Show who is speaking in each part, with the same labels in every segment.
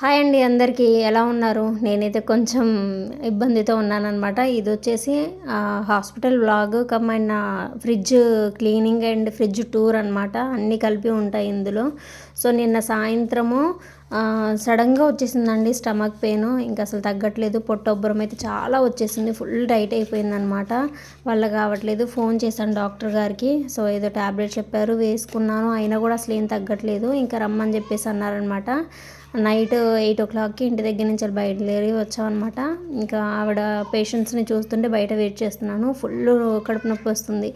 Speaker 1: Hi అండి అందరికీ. ఎలా ఉన్నారు? నేనైతే కొంచెం ఇబ్బందితో ఉన్నానన్నమాట. ఇది వచ్చేసి hospital vlog కమైన fridge cleaning and fridge tour అనమాట అన్నీ కలిపి ఉంటాయి ఇందులో. సో నిన్న సాయంత్రము సడన్గా వచ్చేసిందండి స్టమక్ పెయిన్. ఇంకా అసలు తగ్గట్లేదు. పొట్టొబ్బరం అయితే చాలా వచ్చేసింది. ఫుల్ టైట్ అయిపోయిందనమాట వల్ల కావట్లేదు. ఫోన్ చేశాను డాక్టర్ గారికి. సో ఏదో ట్యాబ్లెట్ చెప్పారు. వేసుకున్నాను. అయినా కూడా అసలు ఏం తగ్గట్లేదు. ఇంకా రమ్మని చెప్పేసి అన్నారనమాట నైట్ ఎయిట్ ఓ క్లాక్కి ఇంటి దగ్గర నుంచి బయలుదేరి వచ్చామన్నమాట. ఇంకా ఆవిడ పేషెంట్స్ని చూస్తుంటే బయట వెయిట్ చేస్తున్నాను. ఫుల్ కడుపు నొప్పి వస్తుంది.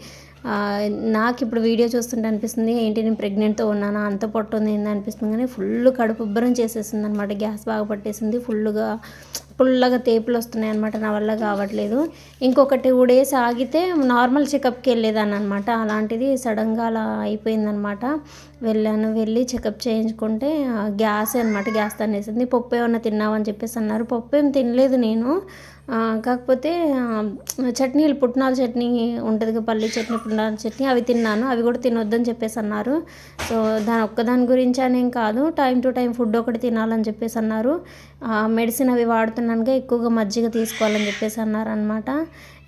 Speaker 1: నాకు ఇప్పుడు వీడియో చూస్తుంటే అనిపిస్తుంది ఏంటి నేను ప్రెగ్నెంట్తో ఉన్నానా అంత పొట్టు ఉంది ఏంది అనిపిస్తుంది. కానీ ఫుల్ కడుపు ఉబ్బరం చేసేసింది అనమాట గ్యాస్ బాగా పట్టేసింది ఫుల్గా ఫుల్గా తేపులు వస్తున్నాయి అనమాట నా వల్ల కావట్లేదు. ఇంకొక టూ డేస్ ఆగితే నార్మల్ చెకప్కి వెళ్ళేదాన్ని అనమాట అలాంటిది సడన్గా అలా అయిపోయిందనమాట వెళ్ళాను వెళ్ళి చెకప్ చేయించుకుంటే గ్యాసే గ్యాస్ అనమాట గ్యాస్ తనేసింది పప్పు ఏమన్నా తిన్నావని చెప్పేసి అన్నారు. పప్పు ఏం తినలేదు నేను. కాకపోతే చట్నీలు పుట్నాల చట్నీ ఉంటుంది కదా పల్లి చట్నీ పుట్నాల చట్నీ అవి తిన్నాను. అవి కూడా తినొద్దని చెప్పేసి అన్నారు. సో దాని ఒక్కదాని గురించి అనేం కాదు. టైం టు టైం ఫుడ్ ఒకటి తినాలని చెప్పేసి అన్నారు. మెడిసిన్ అవి వాడుతున్నానుగా ఎక్కువగా మజ్జిగ తీసుకోవాలని చెప్పేసి అన్నారు అనమాట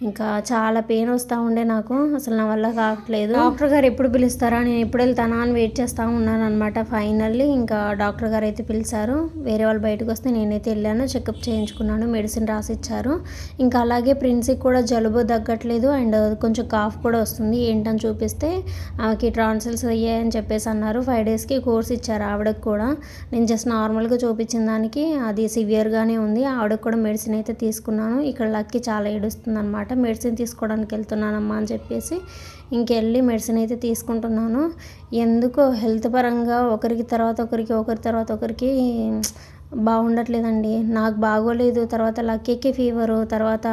Speaker 1: ఇంకా చాలా పెయిన్ వస్తూ ఉండే నాకు. అసలు నా వల్ల కావట్లేదు. డాక్టర్ గారు ఎప్పుడు పిలుస్తారా? నేను ఎప్పుడు వెళ్తానా అని వెయిట్ చేస్తూ ఉన్నాను అనమాట ఫైనల్లీ ఇంకా డాక్టర్ గారు అయితే పిలిచారు. వేరే వాళ్ళు బయటకు వస్తే నేనైతే వెళ్ళాను. చెకప్ చేయించుకున్నాను. మెడిసిన్ రాసి ఇచ్చారు ఇంకా అలాగే ప్రిన్స్కి కూడా జలుబు తగ్గట్లేదు. అండ్ కొంచెం కాఫ్ కూడా వస్తుంది. ఏంటని చూపిస్తే ఆమెకి ట్రాన్సిల్స్ అయ్యాయని చెప్పేసి అన్నారు. ఫైవ్ డేస్కి కోర్స్ ఇచ్చారు ఆవిడకి కూడా. నేను జస్ట్ నార్మల్గా చూపించిన దానికి అది సివియర్గానే ఉంది. ఆవిడకి కూడా మెడిసిన్ అయితే తీసుకున్నాను. ఇక్కడ లక్కి చాలా ఏడుస్తుంది అనమాట మెడిసిన్ తీసుకోవడానికి వెళ్తున్నానమ్మా అని చెప్పేసి ఇంకెళ్ళి మెడిసిన్ అయితే తీసుకుంటున్నాను. ఎందుకో హెల్త్ పరంగా ఒకరికి తర్వాత ఒకరికి ఒకరి తర్వాత ఒకరికి బాగుండట్లేదండి. నాకు బాగోలేదు తర్వాత లక్కీకి ఫీవరు తర్వాత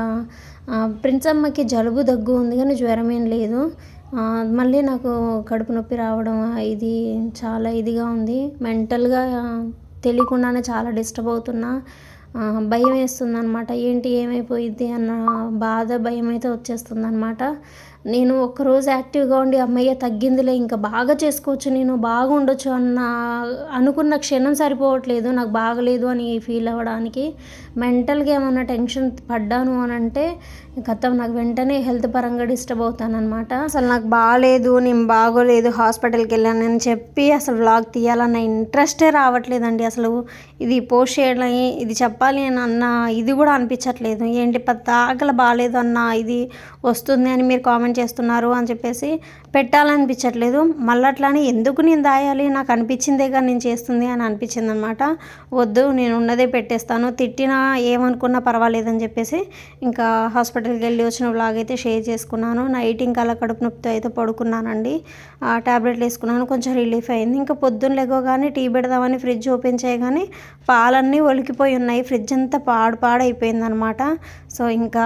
Speaker 1: ప్రిన్సమ్మకి ప్రిన్స్ అమ్మకి జలుబు దగ్గు ఉంది కానీ జ్వరం ఏం లేదు మళ్ళీ నాకు కడుపు నొప్పి రావడం ఇది చాలా ఇదిగా ఉంది. మెంటల్గా తెలియకుండానే చాలా డిస్టర్బ్ అవుతున్నా. భయం వేస్తుంది అనమాట ఏంటి ఏమైపోయింది అన్న బాధ భయం అయితే వచ్చేస్తుంది అనమాట నేను ఒక్కరోజు యాక్టివ్గా ఉండి అమ్మయ్య తగ్గిందిలే ఇంకా బాగా చేసుకోవచ్చు నేను బాగుండొచ్చు అన్న అనుకున్న క్షణం సరిపోవట్లేదు నాకు బాగలేదు అని ఫీల్ అవ్వడానికి. మెంటల్గా ఏమన్నా టెన్షన్ పడ్డాను అని అంటే గతం నాకు వెంటనే హెల్త్ పరంగా డిస్టర్బ్ అవుతానమాట అసలు నాకు బాగాలేదు నేను బాగోలేదు హాస్పిటల్కి వెళ్ళాను అని చెప్పి అసలు వ్లాగ్ తీయాలన్న ఇంట్రెస్టే రావట్లేదండి. అసలు ఇది పోస్ట్ చేయడం ఇది చెప్పాలి అని అన్న ఇది కూడా అనిపించట్లేదు. ఏంటి పద్దాకల బాగాలేదు అన్న ఇది వస్తుంది అని మీరు కామెంట్ చేస్తున్నారు అని చెప్పేసి పెట్టాలనిపించట్లేదు. మళ్ళీ అట్లానే ఎందుకు నేను దాయాలి? నాకు అనిపించిందే కానీ నేను చేస్తుంది అని అనిపించింది అనమాట వద్దు నేను ఉన్నదే పెట్టేస్తాను. తిట్టినా ఏమనుకున్నా పర్వాలేదని చెప్పేసి ఇంకా హాస్పిటల్కి వెళ్ళి వచ్చిన బ్లాగ్ అయితే షేర్ చేసుకున్నాను. నైట్ ఇంకా అలా కడుపు నొప్పితో అయితే పడుకున్నానండి. ఆ ట్యాబ్లెట్లు వేసుకున్నాను. కొంచెం రిలీఫ్ అయింది. ఇంకా పొద్దున్న లేవగానే టీ పెడదామని ఫ్రిడ్జ్ ఓపెన్ చేయగానే పాలన్నీ ఒలికిపోయి ఉన్నాయి. ఫ్రిడ్జ్ అంతా పాడు పాడైపోయింది అనమాట సో ఇంకా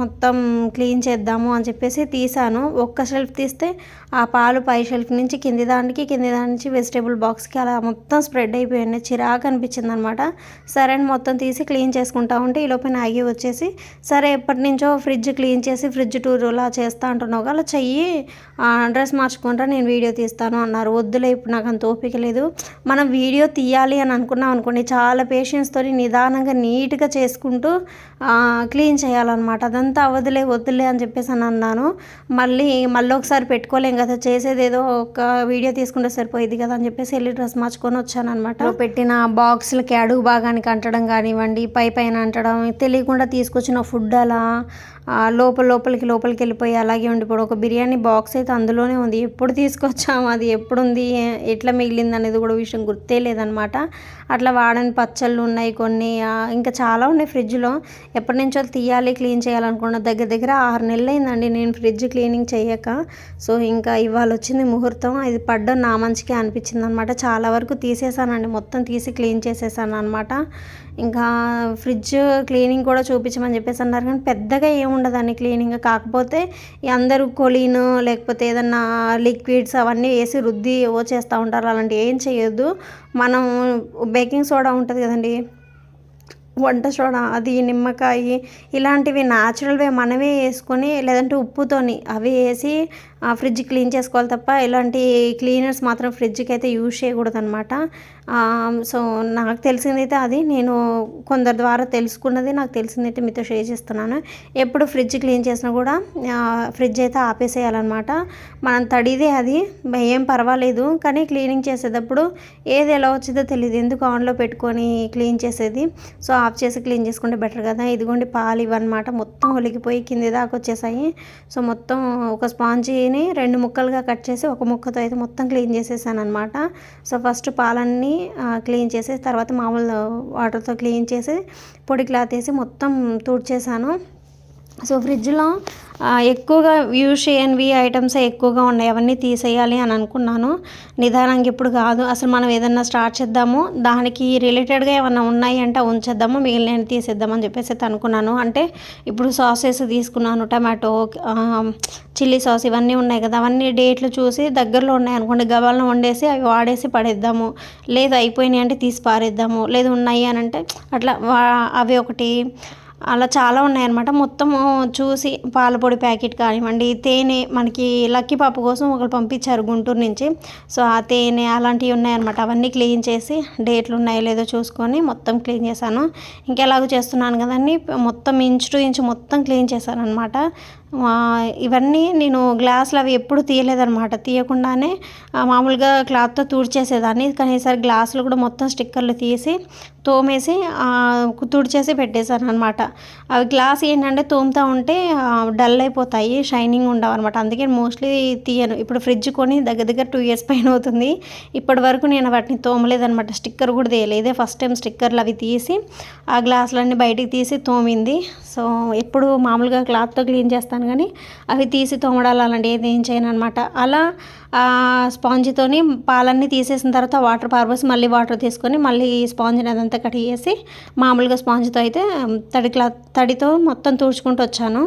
Speaker 1: మొత్తం క్లీన్ చేద్దాము అని చెప్పేసి తీసాను. ఒక్క షెల్ఫ్ తీస్తే ఆ పాలు పై షెల్ఫ్ నుంచి కింది దానికి కింది దాని నుంచి వెజిటేబుల్ బాక్స్కి అలా మొత్తం స్ప్రెడ్ అయిపోయింది చిరాకు అనిపించింది అనమాట సరే అని మొత్తం తీసి క్లీన్ చేసుకుంటా ఉంటే ఈ లోపల ఆగి వచ్చేసి సరే ఎప్పటి నుంచో ఫ్రిడ్జ్ క్లీన్ చేసి ఫ్రిడ్జ్ టూర్ అలా చేస్తా అంటున్నావు అలా చెయ్యి డ్రెస్ మార్చుకుంటా నేను వీడియో తీస్తాను అన్నారు. వద్దులే ఇప్పుడు నాకు అంత ఓపిక లేదు. మనం వీడియో తీయాలి అని అనుకున్నాం అనుకోండి చాలా పేషెన్స్తో నిదానంగా నీట్గా చేసుకుంటూ క్లీన్ చేయాలన్నమాట. అదంతా అవ్వదులే వద్దులే అని చెప్పేసి అని అన్నాను. మళ్ళీ మళ్ళీ ఒకసారి పెట్టుకోలేం కదా చేసేది ఏదో ఒక వీడియో తీసుకుంటే సరిపోయింది కదా అని చెప్పేసి వెళ్ళి డ్రెస్ మార్చుకొని వచ్చాను అనమాట పెట్టిన బాక్సులకి అడుగు భాగానికి అంటడం కానివ్వండి పై పైన అంటడం తెలియకుండా తీసుకొచ్చిన ఫుడ్ అలా లోపల లోపలికి లోపలికి వెళ్ళిపోయి అలాగే ఉండిపోవడం ఒక బిర్యానీ బాక్స్ అయితే అందులోనే ఉంది. ఎప్పుడు తీసుకొచ్చాము అది ఎప్పుడు ఉంది ఎట్లా మిగిలింది అనేది కూడా విషయం గుర్తే లేదనమాట అట్లా వాడని పచ్చళ్ళు ఉన్నాయి కొన్ని. ఇంకా చాలా ఉన్నాయి ఫ్రిడ్జ్లో. ఎప్పటి నుంచో తీయాలి క్లీన్ చేయాలనుకున్న దగ్గర దగ్గర ఆరు నెలలు అయిందండి నేను ఫ్రిడ్జ్ క్లీనింగ్ చేయక. సో ఇంకా ఇవాళ వచ్చింది ముహూర్తం. ఇది పడ్డం నా మంచికే అనిపించింది అనమాట చాలా వరకు తీసేసానండి. మొత్తం తీసి క్లీన్ చేసేసాను అనమాట ఇంకా ఫ్రిడ్జ్ క్లీనింగ్ కూడా చూపించమని చెప్పేసి అన్నారు. కానీ పెద్దగా ఏముండదండి క్లీనింగ్. కాకపోతే అందరూ కొలీన్ లేకపోతే ఏదన్నా లిక్విడ్స్ అవన్నీ వేసి రుద్ది ఏవో చేస్తూ ఉంటారు. అలాంటివి ఏం చేయొద్దు. మనం బేకింగ్ సోడా ఉంటుంది కదండి. వంట సోడా అది నిమ్మకాయ ఇలాంటివి న్యాచురల్వే మనమే వేసుకొని లేదంటే ఉప్పుతోని అవి వేసి ఫ్రిడ్జ్ క్లీన్ చేసుకోవాలి తప్ప ఇలాంటి క్లీనర్స్ మాత్రం ఫ్రిడ్జ్కి అయితే యూజ్ చేయకూడదు అనమాట సో నాకు తెలిసిందైతే అది. నేను కొందరి ద్వారా తెలుసుకున్నది నాకు తెలిసిందైతే మీతో షేర్ చేస్తున్నాను. ఎప్పుడు ఫ్రిడ్జ్ క్లీన్ చేసినా కూడా ఫ్రిడ్జ్ అయితే ఆపేసేయాలన్నమాట. మనం తడిదే అది ఏం పర్వాలేదు. కానీ క్లీనింగ్ చేసేటప్పుడు ఏది ఎలా వచ్చిందో తెలియదు ఎందుకు ఆన్లో పెట్టుకొని క్లీన్ చేసేది? సో ఆఫ్ చేసి క్లీన్ చేసుకుంటే బెటర్ కదా. ఇదిగోండి పాలు ఇవన్నమాట. మొత్తం ఒలిగిపోయి కింది దాకా వచ్చేసాయి. సో మొత్తం ఒక స్పాంజీని రెండు ముక్కలుగా కట్ చేసి ఒక ముక్కతో అయితే మొత్తం క్లీన్ చేసేసాను అనమాట సో ఫస్ట్ పాలన్నీ క్లీన్ చేసి తర్వాత మామూలు వాటర్తో క్లీన్ చేసి పొడి క్లాత్ వేసి మొత్తం తుడిచేసాను. సో ఫ్రిడ్జ్లో ఎక్కువగా యూజ్ చేయనివి ఐటమ్స్ ఎక్కువగా ఉన్నాయి. అవన్నీ తీసేయాలి అని అనుకున్నాను. నిదానంగా ఇప్పుడు కాదు. అసలు మనం ఏదన్నా స్టార్ట్ చేద్దాము దానికి రిలేటెడ్గా ఏమన్నా ఉన్నాయి అంటే ఉంచేద్దాము మిగిలిన తీసేద్దామని చెప్పేసి అనుకున్నాను. అంటే ఇప్పుడు సాసెస్ తీసుకున్నాను టమాటో చిల్లీ సాస్ ఇవన్నీ ఉన్నాయి కదా. అవన్నీ డేట్లు చూసి దగ్గరలో ఉన్నాయి అనుకోండి గబాలను వండేసి అవి వాడేసి పడేద్దాము. లేదు అయిపోయినాయి అంటే తీసి పారేద్దాము. లేదు ఉన్నాయి అని అంటే అట్లా అవి ఒకటి అలా చాలా ఉన్నాయన్నమాట. మొత్తం చూసి పాలపొడి ప్యాకెట్ కానివ్వండి తేనె మనకి లక్కీ పాప కోసం ఒకరు పంపించారు గుంటూరు నుంచి. సో ఆ తేనె అలాంటివి ఉన్నాయన్నమాట. అవన్నీ క్లీన్ చేసి డేట్లు ఉన్నాయో లేదో చూసుకొని మొత్తం క్లీన్ చేశాను. ఇంకెలాగో చేస్తున్నాను కదండి మొత్తం ఇంచు టు ఇంచు మొత్తం క్లీన్ చేశాను అనమాట ఇవన్నీ నేను గ్లాసులు అవి ఎప్పుడు తీయలేదనమాట తీయకుండానే మామూలుగా క్లాత్తో తుడిచేసేదాన్ని. కానీ ఈసారి గ్లాసులు కూడా మొత్తం స్టిక్కర్లు తీసి తోమేసి తుడిచేసి పెట్టేశాను అనమాట అవి గ్లాస్ ఏంటంటే తోముతూ ఉంటే డల్ అయిపోతాయి షైనింగ్ ఉండవు అనమాట అందుకే మోస్ట్లీ తీయను. ఇప్పుడు ఫ్రిడ్జ్ కొని దగ్గర దగ్గర టూ ఇయర్స్ పైన అవుతుంది. ఇప్పటి వరకు నేను వాటిని తోమలేదనమాట స్టిక్కర్ కూడా తీయలేదు. ఇదే ఫస్ట్ టైం స్టిక్కర్లు అవి తీసి ఆ గ్లాసులన్నీ బయటికి తీసి తోమింది. సో ఎప్పుడు మామూలుగా క్లాత్తో క్లీన్ చేస్తాను కానీ అవి తీసి తోమడాలు అలాంటి ఏది ఏం చేయను అనమాట అలా స్పాంజ్తోని పాలన్నీ తీసేసిన తర్వాత వాటర్ పారబోసి మళ్ళీ వాటర్ తీసుకొని మళ్ళీ స్పాంజ్ని అదంతా కట్ చేసి మామూలుగా స్పాంజ్తో అయితే తడి క్లాత్ తడితో మొత్తం తుడుచుకుంటూ వచ్చాను.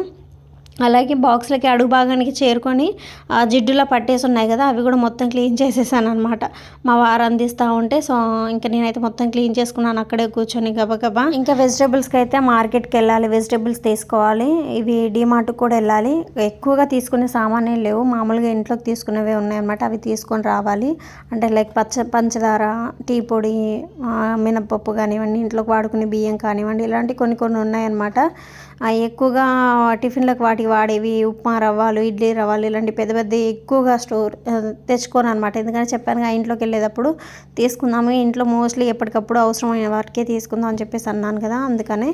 Speaker 1: అలాగే బాక్స్లకి అడుగు భాగానికి చేరుకొని ఆ జిడ్డులా పట్టేసి ఉన్నాయి కదా అవి కూడా మొత్తం క్లీన్ చేసేసాను అనమాట మా వారు అందిస్తూ ఉంటే సో ఇంకా నేనైతే మొత్తం క్లీన్ చేసుకున్నాను. అక్కడే కూర్చొని గబగబా. ఇంకా వెజిటేబుల్స్కి అయితే మార్కెట్కి వెళ్ళాలి వెజిటేబుల్స్ తీసుకోవాలి. ఇవి డిమార్ట్కి కూడా వెళ్ళాలి. ఎక్కువగా తీసుకునే సామాన్లు లేవు. మామూలుగా ఇంట్లోకి తీసుకునేవే ఉన్నాయన్నమాట. అవి తీసుకొని రావాలి. అంటే లైక్ పచ్చ పంచదార టీ పొడి మినపప్పు కానివ్వండి ఇంట్లోకి వాడుకునే బియ్యం కానివ్వండి ఇలాంటి కొన్ని కొన్ని ఉన్నాయన్నమాట. ఎక్కువగా టిఫిన్లకు వాటికి వాడేవి ఉప్మా రవ్వలు ఇడ్లీ రవ్వలు ఇలాంటి పెద్ద పెద్ద ఎక్కువగా స్టోర్ తెచ్చుకోను అనమాట ఎందుకంటే చెప్పాను ఇంట్లోకి వెళ్ళేటప్పుడు తీసుకుందాము. ఇంట్లో మోస్ట్లీ ఎప్పటికప్పుడు అవసరమైన వాటికే తీసుకుందాం అని చెప్పేసి అన్నాను కదా అందుకనే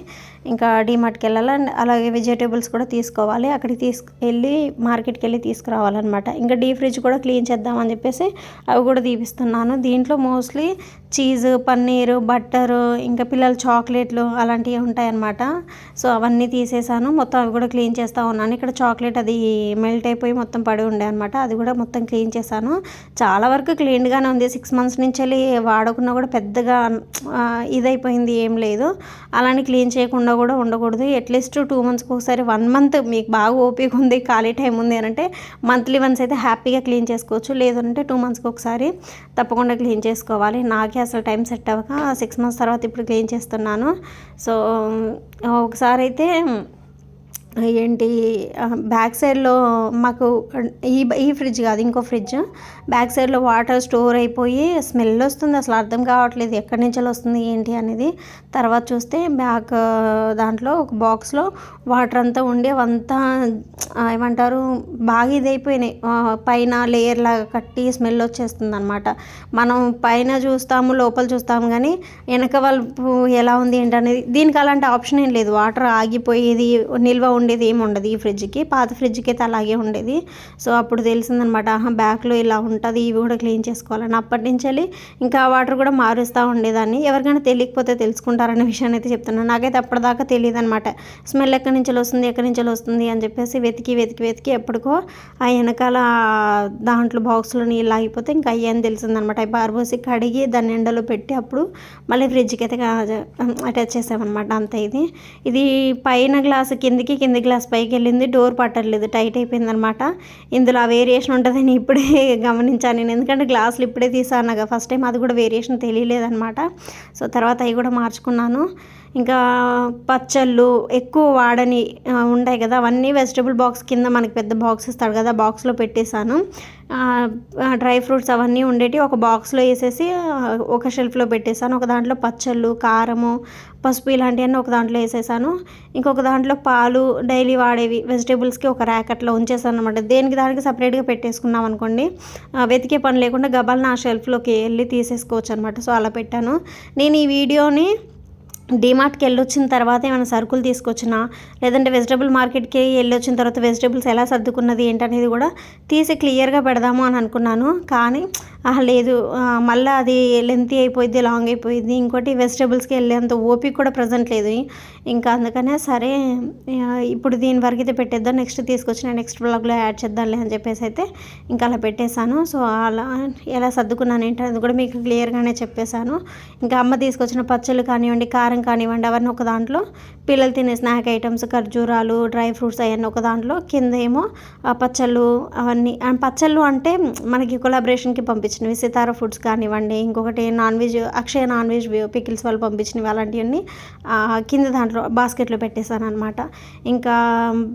Speaker 1: ఇంకా డీమార్ట్కి వెళ్ళాలి అలాగే వెజిటేబుల్స్ కూడా తీసుకోవాలి. అక్కడికి తీసుకు వెళ్ళి మార్కెట్కి వెళ్ళి తీసుకురావాలన్నమాట. ఇంకా డీ ఫ్రిడ్జ్ కూడా క్లీన్ చేద్దామని చెప్పేసి అవి కూడా తీపిస్తున్నాను. దీంట్లో మోస్ట్లీ చీజ్ పన్నీరు బట్టరు ఇంకా పిల్లల చాక్లెట్లు అలాంటివి ఉంటాయన్నమాట. సో అవన్నీ తీసేసాను. మొత్తం అవి కూడా క్లీన్ చేస్తూ ఉన్నాను. ఇక్కడ చాక్లెట్ అది మెల్ట్ అయిపోయి మొత్తం పడి ఉండే అనమాట అది కూడా మొత్తం క్లీన్ చేశాను. చాలా వరకు క్లీన్గానే ఉంది. సిక్స్ మంత్స్ నుంచి వెళ్ళి వాడకుండా కూడా పెద్దగా ఇదైపోయింది ఏం లేదు. అలానే క్లీన్ చేయకుండా కూడా ఉండకూడదు. అట్లీస్ట్ టూ మంత్స్కి ఒకసారి వన్ మంత్ మీకు బాగా ఓపిక ఉంది ఖాళీ టైం ఉంది అని అంటే మంత్లీ వన్స్ అయితే హ్యాపీగా క్లీన్ చేసుకోవచ్చు. లేదంటే టూ మంత్స్కి ఒకసారి తప్పకుండా క్లీన్ చేసుకోవాలి. నాకే అసలు టైం సెట్ అవ్వక సిక్స్ మంత్స్ తర్వాత ఇప్పుడు క్లీన్ చేస్తున్నాను. సో ఒకసారి అయితే Hmm. ఏంటి బ్యాక్ సైడ్లో మాకు ఈ ఈ ఫ్రిడ్జ్ కాదు ఇంకో ఫ్రిడ్జ్. బ్యాక్ సైడ్లో వాటర్ స్టోర్ అయిపోయి స్మెల్ వస్తుంది అసలు అర్థం కావట్లేదు ఎక్కడి నుంచి వస్తుంది ఏంటి అనేది. తర్వాత చూస్తే బ్యాక్ దాంట్లో ఒక బాక్స్లో వాటర్ అంతా ఉండి అవంతా ఏమంటారు బాగా ఇదైపోయినాయి. పైన లేయర్ లాగా కట్టి స్మెల్ వచ్చేస్తుంది అనమాట మనం పైన చూస్తాము లోపల చూస్తాము కానీ వెనక వైపు ఎలా ఉంది ఏంటనేది దీనికి అలాంటి ఆప్షన్ ఏం లేదు. వాటర్ ఆగిపోయేది నిల్వ ఉండేది ఏమి ఉండదు ఈ ఫ్రిడ్జ్కి. పాత ఫ్రిడ్జ్కి అయితే అలాగే ఉండేది. సో అప్పుడు తెలిసిందనమాట ఆహా బ్యాక్లో ఇలా ఉంటుంది ఇవి కూడా క్లీన్ చేసుకోవాలని. అప్పటి నుంచి వెళ్ళి ఇంకా వాటర్ కూడా మారుస్తూ ఉండేదాన్ని. ఎవరికైనా తెలియకపోతే తెలుసుకుంటారనే విషయాన్ని అయితే చెప్తున్నాను. నాకైతే అప్పటిదాకా తెలియదు అనమాట స్మెల్ ఎక్కడి నుంచి వస్తుంది ఎక్కడి నుంచి వస్తుంది అని చెప్పేసి వెతికి వెతికి వెతికి ఎప్పటికో ఆ వెనకాల దాంట్లో బాక్స్లో నీళ్ళు ఆగిపోతే ఇంకా అయ్యని తెలిసిందనమాట అవి బార్బోసి కడిగి దాన్ని ఎండలో పెట్టి అప్పుడు మళ్ళీ ఫ్రిడ్జ్కి అయితే అటాచ్ చేసామన్నమాట అంత ఇది. ఇది పైన గ్లాస్ కిందికి కింద గ్లాస్ పైకి వెళ్ళింది డోర్ పట్టట్లేదు టైట్ అయిపోయింది అనమాట ఇందులో ఆ వేరియేషన్ ఉంటుందని ఇప్పుడే గమనించాను. నేను ఎందుకంటే గ్లాసులు ఇప్పుడే తీసాను ఫస్ట్ టైం అది కూడా వేరియేషన్ తెలియలేదనమాట. సో తర్వాత అవి కూడా మార్చుకున్నాను. ఇంకా పచ్చళ్ళు ఎక్కువ వాడని ఉంటాయి కదా. అవన్నీ వెజిటబుల్ బాక్స్ కింద మనకి పెద్ద బాక్స్ ఇస్తాడు కదా. బాక్స్లో పెట్టేశాను. డ్రై ఫ్రూట్స్ అవన్నీ ఉండేవి ఒక బాక్స్లో వేసేసి ఒక షెల్ఫ్లో పెట్టేశాను. ఒక దాంట్లో పచ్చళ్ళు కారము పసుపు ఇలాంటివన్నీ ఒక దాంట్లో వేసేసాను ఇంకొక దాంట్లో పాలు డైలీ వాడేవి. వెజిటేబుల్స్కి ఒక ర్యాక్ అట్లా ఉంచేసాను అనమాట దేనికి దానికి సపరేట్గా పెట్టేసుకున్నాం అనుకోండి వెతికే పని లేకుండా గబాల్ నా షెల్ఫ్లోకి వెళ్ళి తీసేసుకోవచ్చు అనమాట సో అలా పెట్టాను. నేను ఈ వీడియోని డిమార్ట్కి వెళ్ళొచ్చిన తర్వాత ఏమైనా సరుకులు తీసుకొచ్చినా లేదంటే వెజిటబుల్ మార్కెట్కి వెళ్ళొచ్చిన తర్వాత వెజిటబుల్స్ ఎలా సర్దుకున్నది ఏంటనేది కూడా తీసి క్లియర్గా పెడదాము అని అనుకున్నాను. కానీ లేదు మళ్ళీ అది లెంతీ అయిపోయింది లాంగ్ అయిపోయింది ఇంకోటి వెజిటబుల్స్కి వెళ్ళేంత ఓపిక కూడా ప్రజెంట్ లేదు. ఇంకా అందుకనే సరే ఇప్పుడు దీని వరకు అయితే పెట్టేద్దాం నెక్స్ట్ తీసుకొచ్చిన నెక్స్ట్ బ్లాగ్లో యాడ్ చేద్దాంలే అని చెప్పేసి అయితే ఇంకా అలా పెట్టేశాను. సో అలా ఎలా సర్దుకున్నాను ఏంటనేది కూడా మీకు క్లియర్గానే చెప్పేశాను. ఇంకా అమ్మ తీసుకొచ్చిన పచ్చళ్ళు కానివ్వండి కారం కానివ్వండి అవన్నీ ఒక దాంట్లో పిల్లలు తినే స్నాక్ ఐటమ్స్ ఖర్జూరాలు డ్రై ఫ్రూట్స్ అవన్నీ ఒక దాంట్లో కింద ఏమో ఆ పచ్చళ్ళు అవన్నీ పచ్చళ్ళు అంటే మనకి కొలాబరేషన్కి పంపించినవి సితార ఫుడ్స్ కానివ్వండి ఇంకొకటి non veg Akshaya non veg pickles వాళ్ళు పంపించినవి అలాంటివన్నీ కింద దాంట్లో బాస్కెట్లో పెట్టేశాను అనమాట ఇంకా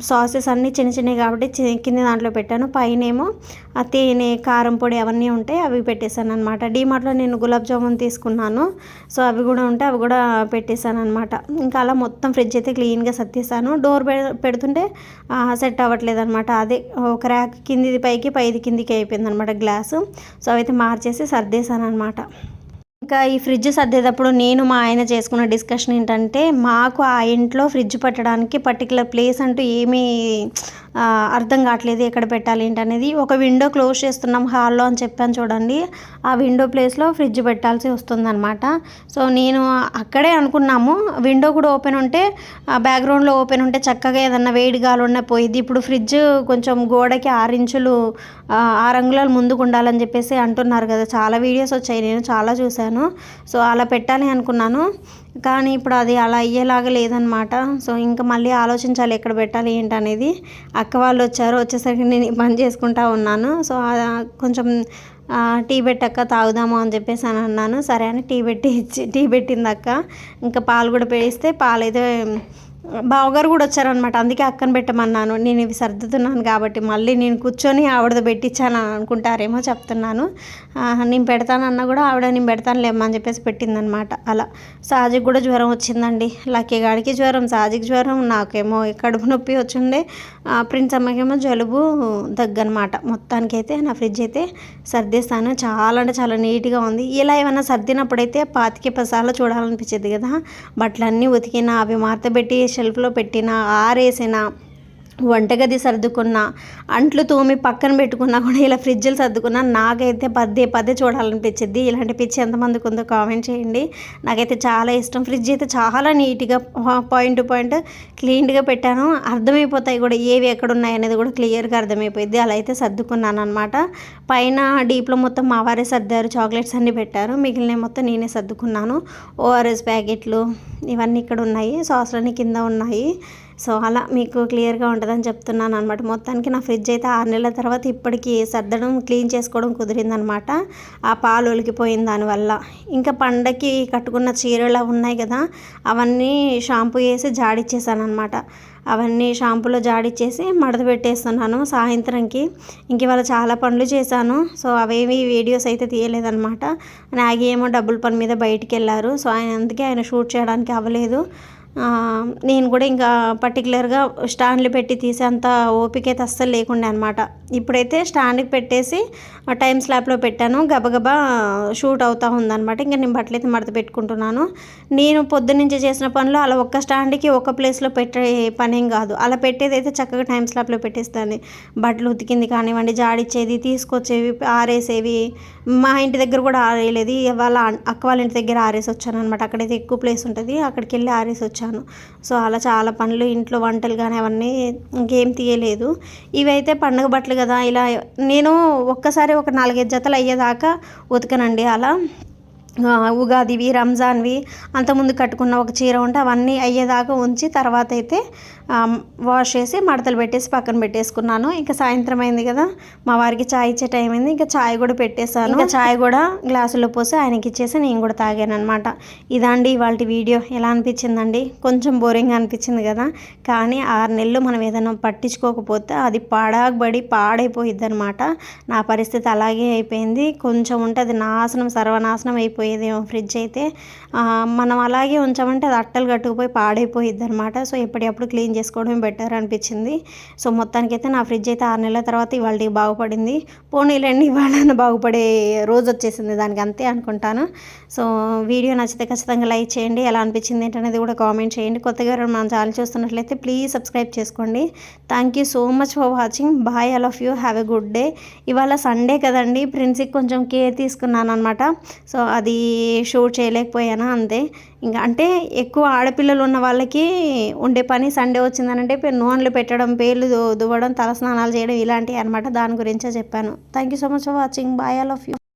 Speaker 1: సాసెస్ అన్నీ చిన్న చిన్నవి కాబట్టి చి- కింద దాంట్లో పెట్టాను. పైన ఏమో ఆ తేనె కారం పొడి అవన్నీ ఉంటాయి అవి పెట్టేశాను అనమాట డీమార్ట్లో నేను గులాబ్ జామున్ తీసుకున్నాను. సో అవి కూడా ఉంటే అవి కూడా పెట్టేశాను అనమాట ఇంకా అలా మొత్తం ఫ్రిడ్జ్ అయితే క్లీన్గా సర్దేశాను. డోర్ పెడుతుంటే సెట్ అవ్వట్లేదు అనమాట అదే ఒక ర్యాక్ కిందిది పైకి పైది కిందికి అయిపోయింది అనమాట గ్లాసు. సో అవైతే మార్చేసి సర్దేశాను అనమాట ఇంకా ఈ ఫ్రిడ్జ్ సర్దేటప్పుడు నేను మా ఆయన చేసుకున్న డిస్కషన్ ఏంటంటే మాకు ఆ ఇంట్లో ఫ్రిడ్జ్ పెట్టడానికి పర్టికులర్ ప్లేస్ అంటూ ఏమీ అర్థం కావట్లేదు ఎక్కడ పెట్టాలి ఏంటనేది. ఒక విండో క్లోజ్ చేస్తున్నాం హాల్లో అని చెప్పాను చూడండి. ఆ విండో ప్లేస్లో ఫ్రిడ్జ్ పెట్టాల్సి వస్తుందన్నమాట. సో నేను అక్కడే అనుకున్నాము. విండో కూడా ఓపెన్ ఉంటే బ్యాక్గ్రౌండ్లో ఓపెన్ ఉంటే చక్కగా ఏదన్నా వేడి గాలి ఉన్న పోయేది ఇప్పుడు ఫ్రిడ్జ్ కొంచెం గోడకి ఆరించులు ఆ, ఆరు ముందుకు ఉండాలని చెప్పేసి అంటున్నారు కదా. చాలా వీడియోస్ వచ్చాయి. నేను చాలా చూశాను. సో అలా పెట్టాలి అనుకున్నాను. కానీ ఇప్పుడు అది అలా అయ్యేలాగా లేదనమాట సో ఇంకా మళ్ళీ ఆలోచించాలి ఎక్కడ పెట్టాలి ఏంటి అనేది అక్క వాళ్ళు వచ్చారు వచ్చేసరికి నేను పని చేసుకుంటా ఉన్నాను. సో కొంచెం టీ పెట్టక్క తాగుదాము అని చెప్పేసి అని అన్నాను. సరే అని టీ పెట్టి ఇచ్చి టీ పెట్టింది అక్క. ఇంకా పాలు కూడా పేస్తే పాలు అయితే బావగారు కూడా వచ్చారనమాట అందుకే అక్కను పెట్టమన్నాను. నేను ఇవి సర్దుతున్నాను కాబట్టి మళ్ళీ నేను కూర్చొని ఆవిడతో పెట్టించాను అనుకుంటారేమో చెప్తున్నాను. నేను పెడతానన్నా కూడా ఆవిడ నేను పెడతాను లేమని అని చెప్పేసి పెట్టిందనమాట అలా. సాజికి కూడా జ్వరం వచ్చిందండి. లక్కీ గాడికి జ్వరం సాజికి జ్వరం నాకేమో కడుపు నొప్పి వచ్చిండే ఆ, ప్రిన్స్ అమ్మకేమో జలుబు దగ్గనమాట మొత్తానికైతే నా ఫ్రిడ్జ్ అయితే సర్దేస్తాను. చాలా అంటే చాలా నీట్గా ఉంది. ఇలా ఏమైనా సర్దినప్పుడైతే పాతికే పసార్లు చూడాలనిపించేది కదా. బట్టలన్నీ ఉతికిన అవి మార్తబెట్టి షెల్ఫ్లో పెట్టిన ఆరేసిన వంటగది సర్దుకున్న అంట్లు తోమి పక్కన పెట్టుకున్నా కూడా ఇలా ఫ్రిడ్జ్లు సర్దుకున్నా నాకైతే పదే పదే చూడాలనిపించింది ఇలాంటి పిచ్చి ఎంతమందికి ఉందో కామెంట్ చేయండి. నాకైతే చాలా ఇష్టం. ఫ్రిడ్జ్ అయితే చాలా నీట్గా పాయింట్ టు పాయింట్ క్లీన్గా పెట్టాను. అర్థమైపోతాయి కూడా ఏవి ఎక్కడ ఉన్నాయి అనేది కూడా క్లియర్గా అర్థమైపోయింది అలా అయితే సర్దుకున్నాను అనమాట పైన డీప్లో మొత్తం మా వారే సర్దారు. చాక్లెట్స్ అన్నీ పెట్టారు. మిగిలిన మొత్తం నేనే సర్దుకున్నాను. ఓఆర్ఎస్ ప్యాకెట్లు ఇవన్నీ ఇక్కడ ఉన్నాయి. సాసులన్నీ కింద ఉన్నాయి. సో అలా మీకు క్లియర్గా ఉంటుందని చెప్తున్నాను అనమాట మొత్తానికి నా ఫ్రిడ్జ్ అయితే ఆరు నెలల తర్వాత ఇప్పటికి సర్దడం క్లీన్ చేసుకోవడం కుదిరిందనమాట ఆ పాలు ఒలికిపోయింది దానివల్ల ఇంకా పండకి కట్టుకున్న చీరలు ఉన్నాయి కదా అవన్నీ షాంపూ వేసి జాడిచ్చేసాను అనమాట అవన్నీ షాంపూలో జాడిచ్చేసి మడత పెట్టేస్తున్నాను సాయంత్రంకి. ఇంక ఇవాళ చాలా పనులు చేశాను. సో అవేవి వీడియోస్ అయితే తీయలేదనమాట నాగి ఏమో డబ్బుల పని మీద బయటికి వెళ్ళారు. సో ఆయన అందుకే ఆయన షూట్ చేయడానికి అవ్వలేదు. నేను కూడా ఇంకా పర్టికులర్గా స్టాండ్లు పెట్టి తీసేంత ఓపిక అయితే అస్సలు లేకుండే అనమాట ఇప్పుడైతే స్టాండ్కి పెట్టేసి టైం స్లాబ్లో పెట్టాను. గబగబా షూట్ అవుతా ఉందన్నమాట. ఇంకా నేను బట్టలు అయితే మడత పెట్టుకుంటున్నాను. నేను పొద్దునుంచి చేసిన పనులు అలా ఒక్క స్టాండ్కి ఒక ప్లేస్లో పెట్టే పనేం కాదు. అలా పెట్టేది అయితే చక్కగా టైం స్లాబ్లో పెట్టేస్తాను. బట్టలు ఉతికింది కానివ్వండి జాడిచ్చేది తీసుకొచ్చేవి ఆరేసేవి. మా ఇంటి దగ్గర కూడా ఆరేయలేదు. వాళ్ళ అక్క వాళ్ళ ఇంటి దగ్గర ఆరేసి వచ్చాను అనమాట అక్కడైతే ఎక్కువ ప్లేస్ ఉంటుంది. అక్కడికి వెళ్ళి ఆరేసి వచ్చాను సో అలా చాలా పనులు ఇంట్లో వంటలు కానీ అవన్నీ ఇంకేం తీయలేదు. ఇవైతే పండుగ బట్టలు కదా ఇలా నేను ఒక్కసారి ఒక నాలుగైదు జతలు అయ్యేదాకా ఉతకనండి అలా. ఉగాదివి రంజాన్వి అంతకుముందు కట్టుకున్న ఒక చీర ఉంటే అవన్నీ అయ్యేదాకా ఉంచి తర్వాత అయితే వాష్ చేసి మడతలు పెట్టేసి పక్కన పెట్టేసుకున్నాను. ఇంకా సాయంత్రం అయింది కదా మా వారికి చాయ్ ఇచ్చే టైం అయింది. ఇంకా చాయ్ కూడా పెట్టేశాను. ఇంకా చాయ్ కూడా గ్లాసులో పోసి ఆయనకి ఇచ్చేసి నేను కూడా తాగాను అనమాట ఇదండి ఇవాళ వీడియో. ఎలా అనిపించిందండి? కొంచెం బోరింగ్ అనిపించింది కదా. కానీ ఆరు నెలలు మనం ఏదైనా పట్టించుకోకపోతే అది పాడబడి పాడైపోయిద్ది అనమాట నా పరిస్థితి అలాగే అయిపోయింది. కొంచెం ఉంటే అది నాశనం సర్వనాశనం అయిపోయేదేమో ఫ్రిడ్జ్ అయితే. మనం అలాగే ఉంచామంటే అది అట్టలు కట్టుకుపోయి పాడైపోయిద్ది అనమాట సో ఎప్పటికప్పుడు క్లీన్ చేసుకోవడమే బెటర్ అనిపించింది. సో మొత్తానికైతే నా ఫ్రిడ్జ్ అయితే ఆరు నెలల తర్వాత ఇవాళ బాగుపడింది. పోనీలండి ఇవాళ బాగుపడే రోజు వచ్చేసింది దానికి అంతే అనుకుంటాను. సో వీడియో నచ్చితే ఖచ్చితంగా లైక్ చేయండి. ఎలా అనిపించింది ఏంటనేది కూడా కామెంట్ చేయండి. కొత్తగా మన ఛానల్ చూస్తున్నట్లయితే ప్లీజ్ సబ్స్క్రైబ్ చేసుకోండి. Thank you so much for watching bye all of you have a good day ఇవాళ సండే కదండి. ప్రిన్స్కి కొంచెం కేర్ తీసుకున్నాను అనమాట సో అది షూట్ చేయలేకపోయాను? అంతే. ఇంకా అంటే ఎక్కువ ఆడపిల్లలు ఉన్న వాళ్ళకి ఉండే పని సండే వచ్చిందనంటే నూనెలు పెట్టడం పేర్లు దువ్వడం తల స్నానాలు చేయడం ఇలాంటివి అనమాట దాని గురించే చెప్పాను. Thank you so much for watching bye all of you